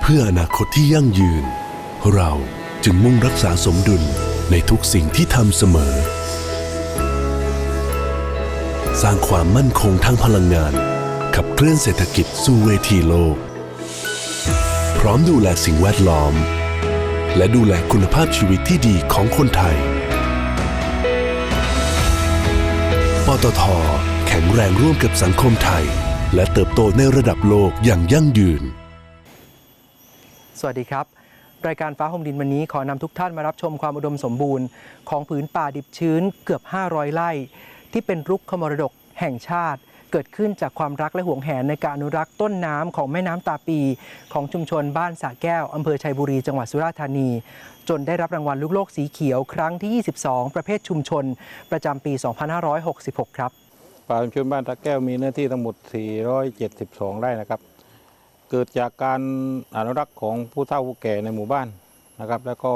เพื่ออนาคตที่ยั่งยืน เราจึงมุ่งรักษาสมดุลในทุกสิ่งที่ทำเสมอ สร้างความมั่นคงทางพลังงาน ขับเคลื่อนเศรษฐกิจสู่เวทีโลก พร้อมดูแลสิ่งแวดล้อม และดูแลคุณภาพชีวิตที่ดีของคนไทย ปตท แข็งแรงร่วมกับสังคมไทย และเติบโตในระดับโลกอย่างยั่งยืน สวัสดีครับ รายการฟ้าหมดินวันนี้ขอนำทุกท่านมารับชมความอุดมสมบูรณ์ ของผืนป่าดิบชื้นเกือบ 500 ไร่ ที่เป็นรุกขมรดกแห่งชาติ เกิดขึ้นจากความรักและห่วงแหนในการอนุรักษ์ต้นน้ำของแม่น้ำตาปี ของชุมชนบ้านสระแก้วอำเภอชัยบุรีจังหวัดสุราษฎร์ธานี จนได้รับรางวัลลูกโลกสีเขียวครั้งที่ 22 ประเภทชุมชน ประจำปี 2566 ครับป่าชุมชนบ้านตะแก้วมีเนื้อที่ทั้งหมด 472 ไร่นะครับ เกิดจากการอนุรักษ์ของผู้เฒ่าผู้แก่ในหมู่บ้านนะครับ แล้วก็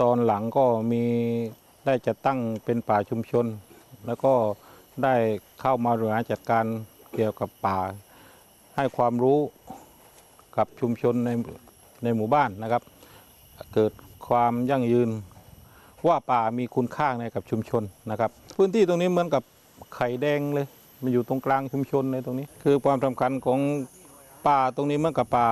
ตอนหลังก็มีได้จัดตั้งเป็นป่าชุมชน แล้วก็ ได้เข้ามาบริหารจัดการเกี่ยวกับป่า ให้ความรู้กับชุมชนในในหมู่บ้านนะครับ เกิดความยั่งยืนว่าป่ามีคุณค่าในกับชุมชนนะครับ พื้นที่ตรงนี้เหมือนกับไข่แดงเลยมันอยู่ตรงกลางชุมชนในตรงนี้ คือความสำคัญของป่าตรงนี้เหมือนกับป่า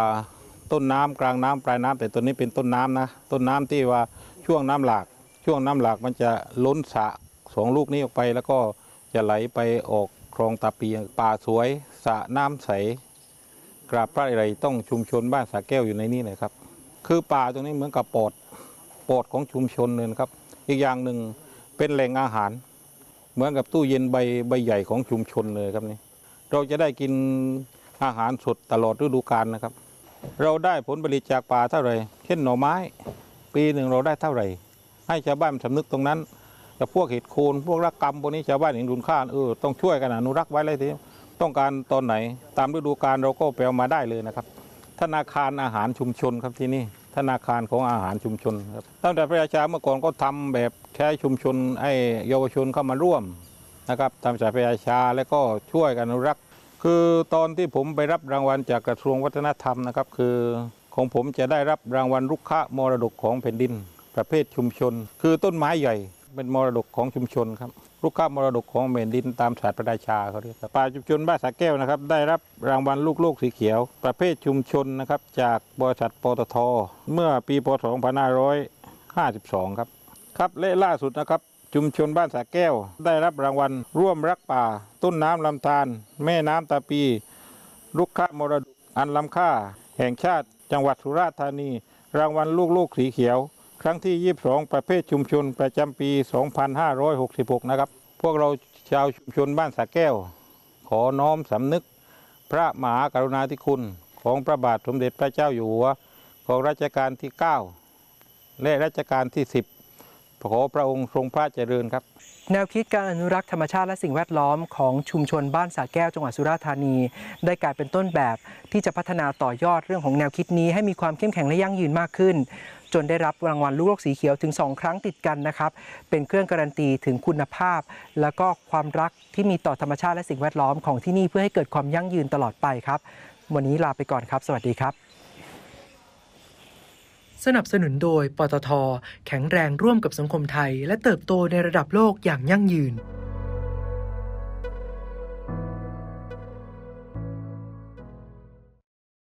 ต้นน้ำกลางน้ำปลายน้ำแต่ตัวนี้เป็นต้นน้ำนะต้นน้ำที่ว่าช่วงน้ำหลาก ช่วงน้ำหลากมันจะล้นสะสองลูกนี้ออกไปแล้วก็ จะไหลไปออกคลองตาปีป่าสวยสระน้ำใส กราบพระอะไรต้องชุมชนบ้านสาแก้วอยู่ในนี้เลยครับ คือป่าตรงนี้เหมือนกับปอดปอดของชุมชนเลยครับ อีกอย่างหนึ่งเป็นแหล่งอาหาร เหมือนกับตู้เย็นใบใบใหญ่ของชุมชนเลยครับนี่เราจะได้กินอาหารสดตลอดฤดูกาลนะครับ เราได้ผลผลิตจากป่าเท่าไหร่ เช่นหน่อไม้ ปีหนึ่งเราได้เท่าไหร่ ให้ชาวบ้านสำนึกตรงนั้น แต่พวกเห็ดโคนพวกรักกรรมพวกนี้ชาวบ้านเห็นคุณค่าเออต้องช่วยกันอนุรักษ์ไว้เลยทีต้องการตอนไหน ตามฤดูกาลเราก็ไปเอามาได้เลยนะครับ ธนาคารอาหารชุมชนครับที่นี่ธนาคารของอาหารชุมชนครับตั้งแต่ประชาเมื่อก่อนก็ทำแบบใช้ชุมชนให้เยาวชนเข้ามาร่วมนะครับทำจากประชาแล้วก็ช่วยกันอนุรักษ์ คือตอนที่ผมไปรับรางวัลจากกระทรวงวัฒนธรรมนะครับ คือของผมจะได้รับรางวัลรุกขะมรดกของแผ่นดิน ประเภทชุมชน คือต้นไม้ใหญ่ เป็นมรดกของชุมชนครับรุกขะมรดกของแผ่นดินตามศาสตร์ประราชาเขาเรียกครับป่าชุมชนบ้านสาแก้วนะครับ ได้รับรางวัลลูกโลกสีเขียว ประเภทชุมชนนะครับ จากบริษัทปตท เมื่อปีพศ2552 ครับครับและล่าสุดนะครับชุมชนบ้านสาแก้ว ได้รับรางวัลร่วมรักป่า ต้นน้ำลำธารแม่น้ำตาปี ลูกค้ามรดกอันล้ำค่า แห่งชาติจังหวัดสุราษฎร์ธานี รางวัลลูกลูกสีเขียว ครั้งที่ 22 ประเภทชุมชนประจำปี 2566 นะครับ พวกเราชาวชุมชนบ้านสาแก้ว ขอน้อมสำนึกพระมหากรุณาธิคุณของพระบาทสมเด็จพระเจ้าอยู่หัว ของรัชกาลที่ 9 และรัชกาลที่ 10 ขอพระองค์ทรงพระเจริญครับ แนวคิดการอนุรักษ์ธรรมชาติและสิ่งแวดล้อมของชุมชนบ้านสาแก้วจังหวัดสุราษฎร์ธานี ได้กลายเป็นต้นแบบที่จะพัฒนาต่อยอดเรื่องของแนวคิดนี้ให้มีความเข้มแข็งและยั่งยืนมากขึ้น จนได้รับรางวัลลูกโลกสีเขียวถึง 2 ครั้งติดกันนะครับ เป็นเครื่องการันตีถึงคุณภาพ และก็ความรักที่มีต่อธรรมชาติและสิ่งแวดล้อมของที่นี่เพื่อให้เกิดความยั่งยืนตลอดไปครับ วันนี้ลาไปก่อนครับ สวัสดีครับ สนับสนุนโดยปตท แข็งแรงร่วมกับสังคมไทย และเติบโตในระดับโลกอย่างยั่งยืน